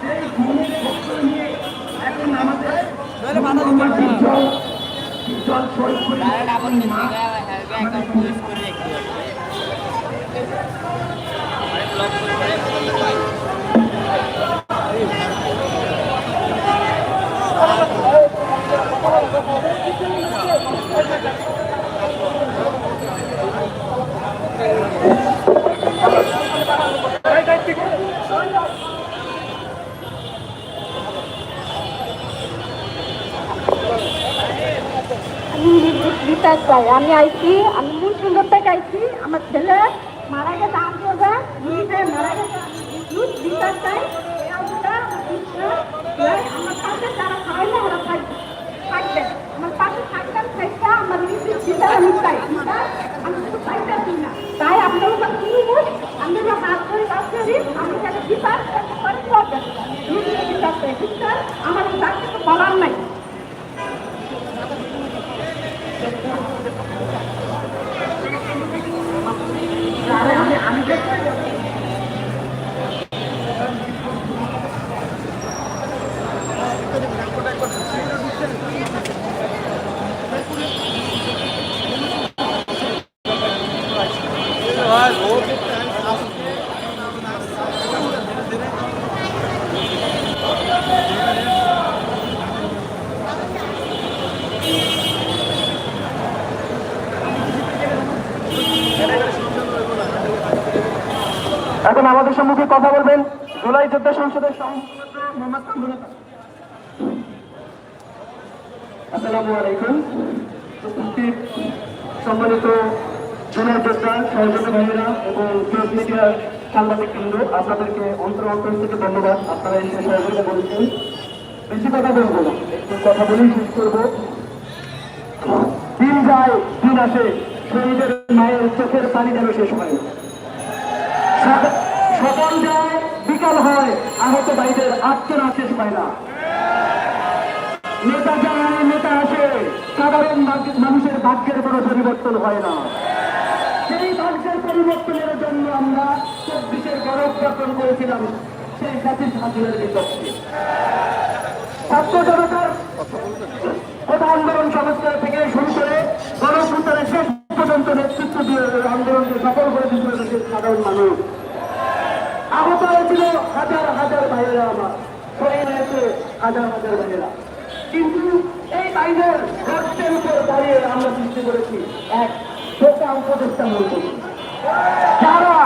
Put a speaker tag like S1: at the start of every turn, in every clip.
S1: সেই মনের পক্ষ নিয়ে এখন আমাদের বিজ্জল শহীদ পরিবারের
S2: ಕಾಯಿಸಿ ಅಲ್ಲಿ ಶೃಂಗಪ್ಪೆ ಕಾಯಿಸಿ ಮತ್ತೆಲ್ಲ ಮರಾಗ ಸಾಂಬೋಗ ಈಗ ಮರಾಗ ಯೂಸ್ ದಿವಸ
S1: এখন আমাদের সম্মুখে কথা বলবেন, জুলাই যোদ্ধা সংসদের সম্মানিত যোদ্ধা, সহযোগী ভাইয়েরা এবং সাংবাদিক কেন্দ্র আপনাদেরকে অন্তর অন্তর থেকে ধন্যবাদ। আপনারা এসে সহযোগিতা করেছেন। বেশি কথা বলব না, একটু কথা বলেই শেষ করব। দিন যায়, দিন আসে, শহীদের মায়ের চোখের পানি যেন শেষ হয়। সকাল যায়, বিকাল হয়, আহত ভাইদের আত্মনা শেষ পায় না নেতা যায় নেতা আসে, সাধারণ মানুষের ভাগ্যের কোনো পরিবর্তন হয় না। সেই ভাগ্যের পরিবর্তনের জন্য আমরা চব্বিশের গরব গঠন করেছিলাম, সেই জাতির হাসিনের বিপক্ষে। ছাত্র জনতার কোটা আন্দোলন সংস্কার থেকে শুরু করে গণসন্তানের শেষ পর্যন্ত নেতৃত্ব দিয়ে আন্দোলনকে সফল করে দিয়েছিল সাধারণ মানুষ। আহত হয়েছিল হাজার হাজার ভাইয়েরা আমার। শহীদ হয়েছে হাজার হাজার ভাইয়েরা। কিন্তু এই বাইরের রক্তের উপর দাঁড়িয়ে আমরা সৃষ্টি করেছি এক টোকা উপদেষ্টা মন্ত্রী। যারা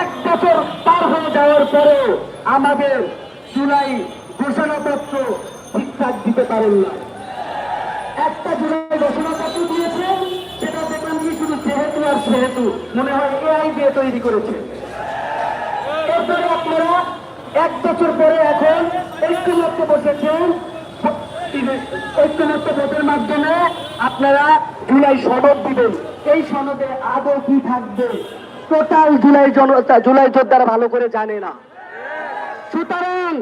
S1: এক বছর পার হয়ে যাওয়ার পরেও আমাদের জুলাই ঘোষণাপত্র ঠিকঠাক দিতে পারেন না। একটা জুলাই ঘোষণাপত্র দিয়েছে, সেটা দেখলাম কি শুধু যেহেতু আর সেহেতু। মনে হয় এআই দিয়ে তৈরি করেছে। এরপরে আপনারা এক বছর পরে এখন ঐক্যমত্য বসেছেন। ঐক্যমত্য ভোটের মাধ্যমে আপনারা জুলাই সনদ দিবেন। এই সনদে আদৌ কি থাকবে? টোটাল জুলাই জনতা জুলাই যোদ্ধারা ভালো করে জানে না। সুতরাং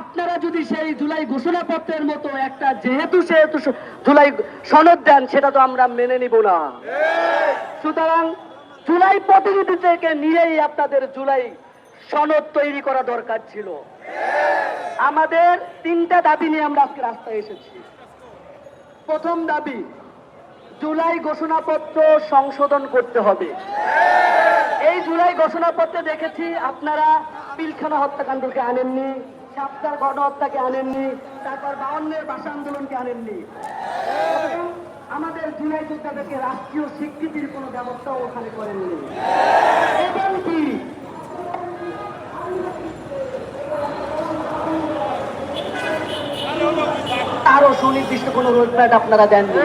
S1: আপনারা যদি সেই জুলাই ঘোষণাপত্রের মতো একটা যেহেতু সেহেতু জুলাই সনদ দেন, সেটা তো আমরা মেনে নিব না। সুতরাং জুলাই প্রতিনিধি থেকে নিয়েই আপনাদের জুলাই সনদ তৈরি করা দরকার ছিল। আমাদের তিনটা দাবি নিয়ে আমরা আজকে রাস্তায় এসেছি। প্রথম দাবি, জুলাই ঘোষণাপত্র সংশোধন করতে হবে। এই জুলাই ঘোষণাপত্রে দেখেছি আপনারা পিলখানা হত্যাকাণ্ডকে আনেননি সাপ্তার গণহত্যাকে আনেননি, তারপর বাউন্নের ভাষা আন্দোলনকে আনেননি। আমাদের জুলাই যোদ্ধাদেরকে রাষ্ট্রীয় স্বীকৃতির কোনো ব্যবস্থাও ওখানে করেননি। সুনির্দিষ্ট কোনো রোডম্যাপ আপনারা দেননি।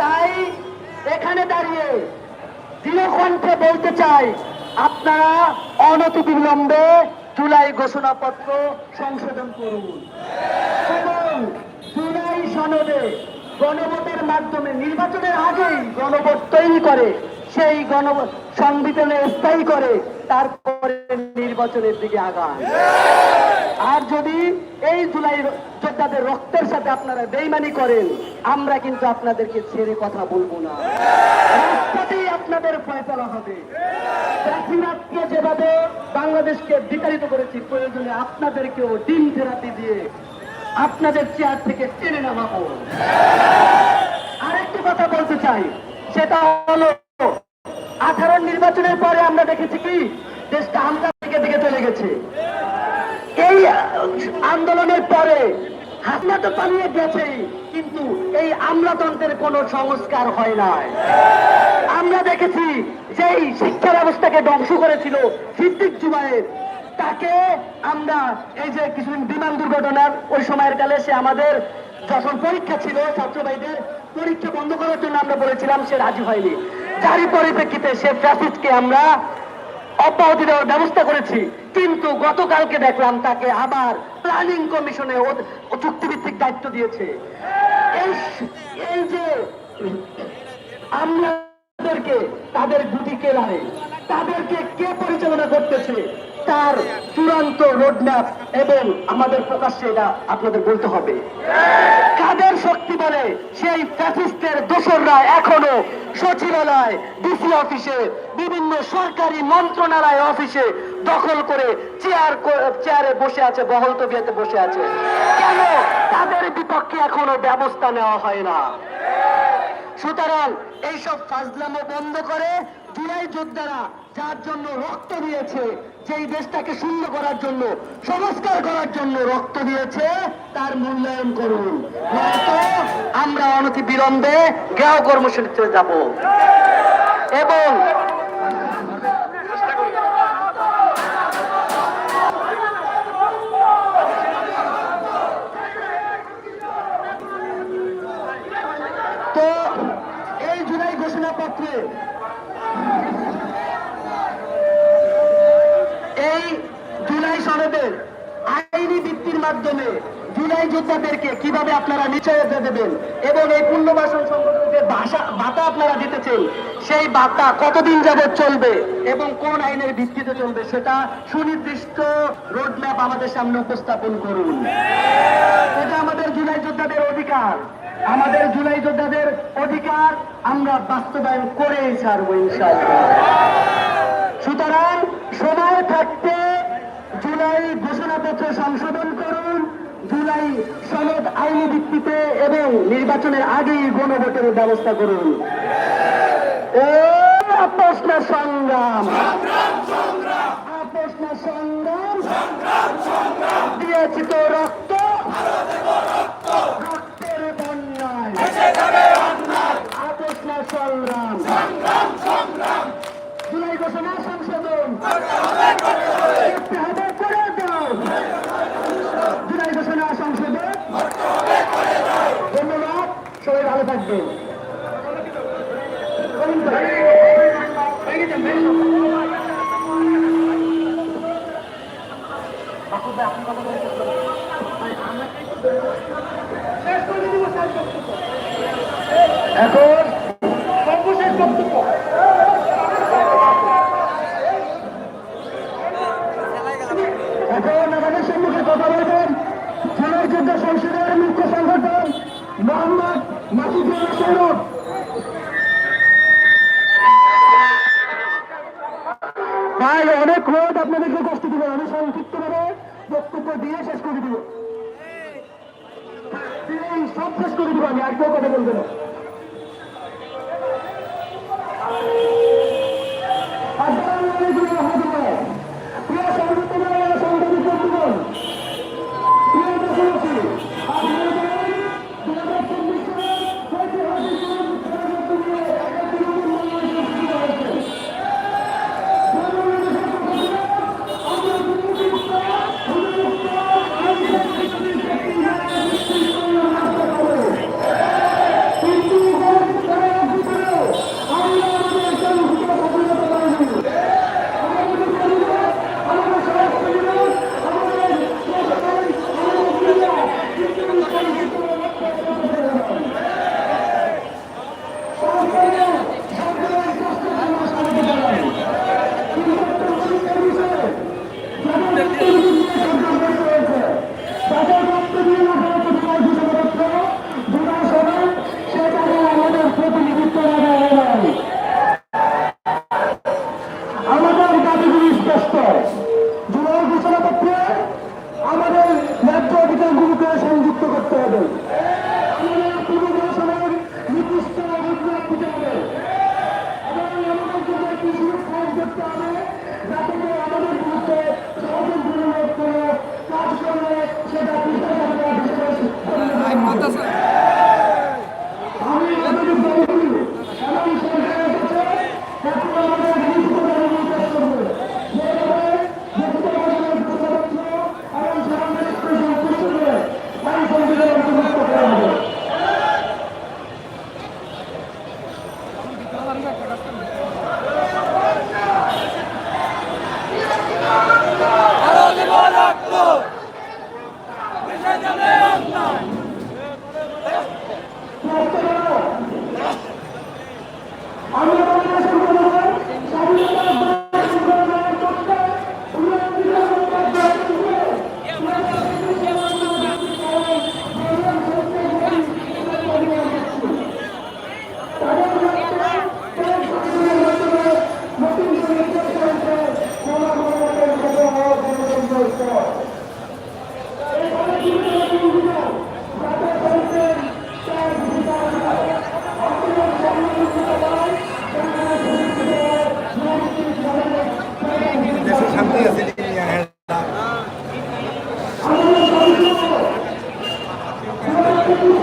S1: তাই এখানে দাঁড়িয়ে দৃঢ়কণ্ঠে বলতে চাই, আপনারা অনতি বিলম্বে জুলাই ঘোষণাপত্র সংশোধন করুন। এবং জুলাই সনদে গণভোটের মাধ্যমে নির্বাচনের আগেই গণভোট তৈরি করে, সেই গণভোট সংবিধানে স্থায়ী করে, তারপরে নির্বাচনের দিকে আগান। আর যদি এই জুলাই যোদ্ধাদের রক্তের সাথে আপনারা বেইমানি করেন, আমরা কিন্তু আপনাদেরকে ছেড়ে কথা বলব না। রাস্তাতেই আপনাদের ফয়সলা হবে। যেভাবে বাংলাদেশকে বিতাড়িত করেছি, প্রয়োজনে আপনাদেরকেও ডিম থেরাপি দিয়ে আপনাদের চেয়ার থেকে টেনে নামাবো আরেকটি কথা বলতে চাই, সেটা হলো, আঠারো নির্বাচনের পরে আমরা দেখেছি কি, দেশটা আমরা দিকে দিকে চলে গেছে। আন্দোলনের পরে হাসনা তো পালিয়ে গেছেই, কিন্তু এই আমলাতন্ত্রের কোনো সংস্কার হয় নাই। আমরা দেখেছি যেই শিক্ষা ব্যবস্থাকে ধ্বংস করেছিল সিদ্দিক জুবাইর তাকে আমরা এই যে কিছুদিন বিমান দুর্ঘটনার ওই সময়ের কালে সে আমাদের যখন পরীক্ষা ছিল ছাত্র ভাইদের পরীক্ষা বন্ধ করার জন্য আমরা বলেছিলাম সে রাজি হয়নি। যারই পরিপ্রেক্ষিতে সে ফ্যাসিস্টকে আমরা অব্যাহতি দেওয়ার ব্যবস্থা করেছি। কিন্তু গতকালকে দেখলাম তাকে আবার প্ল্যানিং কমিশনে চুক্তিভিত্তিক দায়িত্ব দিয়েছে। এই যে আমাদেরকে তাদের গুটি কে তাদেরকে কে পরিচালনা করতেছে? তার চূড়ান্ত রোডম্যাপ এবং আমাদের প্রকাশ্যে এটা আপনাদের বলতে হবে। কাদের শক্তি বলে? সেই ফ্যাসিস্টের দোসররা এখনও সচিবালয় ডিসি অফিসে বিভিন্ন সরকারি মন্ত্রণালয় অফিসে দখল করে চেয়ার চেয়ারে বসে আছে, বহল তবিয়াতে বসে আছে। কেন? তাদের বিপক্ষে এখনও ব্যবস্থা নেওয়া হয় না। সুতরাং এইসব ফাজলামো বন্ধ করে জুলাই যোদ্ধারা যার জন্য রক্ত দিয়েছে, যেই দেশটাকে শূন্য করার জন্য, সংস্কার করার জন্য রক্ত দিয়েছে, তার মূল্যায়ন করুন। আমরা অনতি বিলম্বে জ্ঞাও কর্মসূচিতে যাব। এবং তো এই জুলাই ঘোষণাপত্রে এই জুলাই সনদের আইনি ভিত্তির মাধ্যমে জুলাই যোদ্ধাদেরকে কীভাবে আপনারা নিশ্চয়তা দেবেন এবং এই পুণ্যবাসন সংগঠনকে ভাষা, ভাতা আপনারা দিতেছেন, সেই ভাতা কতদিন যাবত চলবে এবং কোন আইনের ভিত্তিতে চলবে সেটা সুনির্দিষ্ট রোডম্যাপ আমাদের সামনে উপস্থাপন করুন। এটা আমাদের জুলাই যোদ্ধাদের অধিকার। আমাদের জুলাই যোদ্ধাদের অধিকার আমরা বাস্তবায়ন করেই ছাড়বো ইনশাআল্লাহ। সুতরাং থাকতে জুলাই ঘোষণাপত্র সংশোধন করুন। জুলাই সনদ আইনি ভিত্তিতে এবং নির্বাচনের আগেই গণভোটের ব্যবস্থা করুন। এ আপোষ না সংগ্রাম। আপোষ না সংগ্রাম। দিয়েছি তো রক্ত। রক্তের বন্যায়। সংগ্রাম। জুলাই ঘোষণা সংশোধন। করতে সংশোধন। ধন্যবাদ। সবাই ভালো থাকবেন এখন Era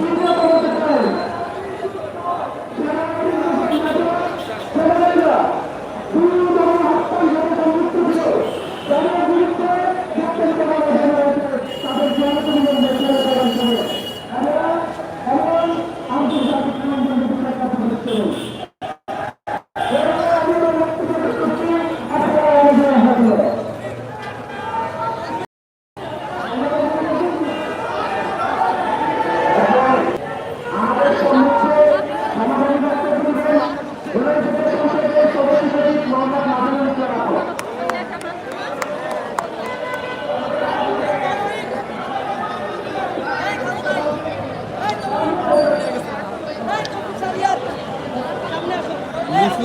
S3: Thank you.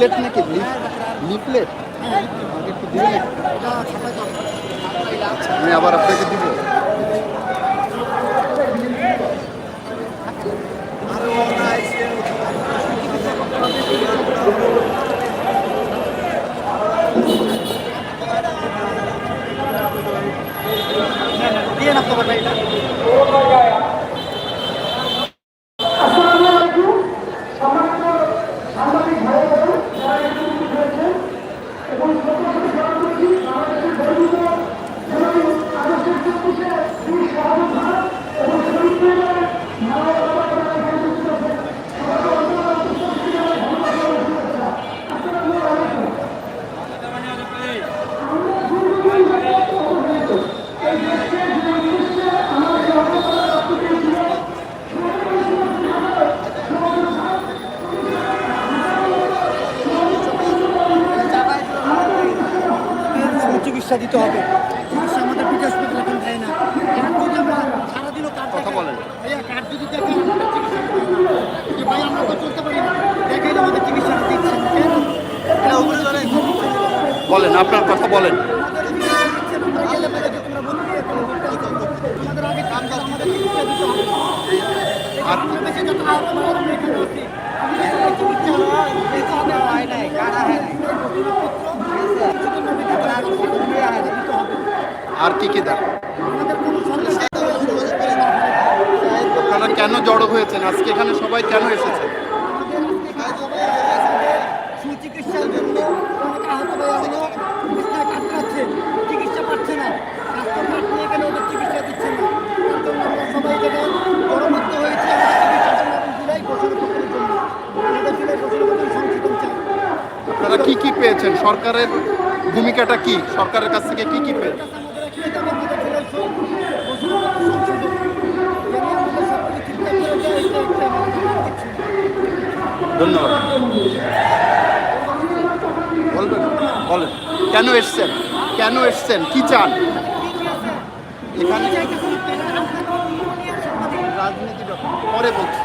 S3: লিফলেট নাকি লিফলেট আমাকে একটু দিবেন আমি আবার আপনাকে দিব দিয়ে না তোমার ভাই
S4: আসসালামু আলাইকুম সম্মানিত সাংবাদিক ভাই বোন যারা এখানে উপস্থিত হয়েছেন এবং সর্বপ্রথম স্মরণ করছি বাংলাদেশের গর্বিত জননী আগস্টের চব্বিশে বীর শাহাদুল খান এবং শহীদ পরিবারের মানবতা যারা এখানে উপস্থিত আছেন সবাইকে অন্তর উপস্থিত জানাই ধন্যবাদ এবং শুভেচ্ছা আসসালামু আলাইকুম আমরা দীর্ঘদিন যাবত অবহেলিত এই দেশকে যে উদ্দেশ্যে আমার সহকর্মীরা রক্ত দিয়েছিল
S3: চিকিৎসা দিতে হবে চিকিৎসা আমাদের বিকাশ পেতে এখন দেয় না এখন যদি আমরা সারাদিনও কার্ড
S5: কথা বলেন।
S3: ভাইয়া কার্ড যদি দেখেন আমাদের চিকিৎসা দিতে হবে না। যে ভাই আমরা তো চলতে পারি না দেখেন আমাদের চিকিৎসাটা দিচ্ছেন কেন এটা উপরে চলে
S5: বলেন আপনার কথা বলেন
S3: আমাদের চিকিৎসা দিচ্ছেন আমরা গেলে পরে যে তোমরা বন্ধু দিয়ে ফেলো, আমাদের আগে কাম কাজ আমাদের চিকিৎসা দিতে হবে। আর কি যত আহত মানুষ আমরা এখানে আছি আমাদের সবাই চিকিৎসা হয় দিতে হবে হয় নাই কারা হয় নাই
S5: আর কি কি দেন
S3: আমাদের কোনো
S5: জড়ো হয়েছেন? আজকে এখানে সবাই কেন এসেছেন?
S3: জন্য অনেক আহত হয়ে চিকিৎসা পাচ্ছে না। স্বাস্থ্য নিয়ে ওদের চিকিৎসা দিচ্ছে না? তার জন্য আমরা সবাই গেলে গণমুক্ত হয়েছে আমাদের চিকিৎসার জন্য এবং জুলাই ঘোষণাপত্রের জন্য আমাদের জুলাই ঘোষণাপত্র সংশোধন চাই।
S5: আপনারা কি কি পেয়েছেন? সরকারের ভূমিকাটা কি? সরকারের কাছ থেকে কি কি পেয়েছেন?
S3: ধন্যবাদ। বলবেন বলেন। কেন এসছেন? কেন এসছেন? কি চান? এখানে রাজনীতি পরে বলছি।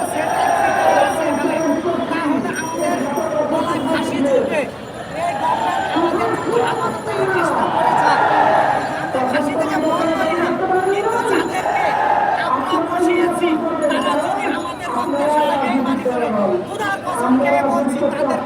S1: আমাকে বলছি তাদের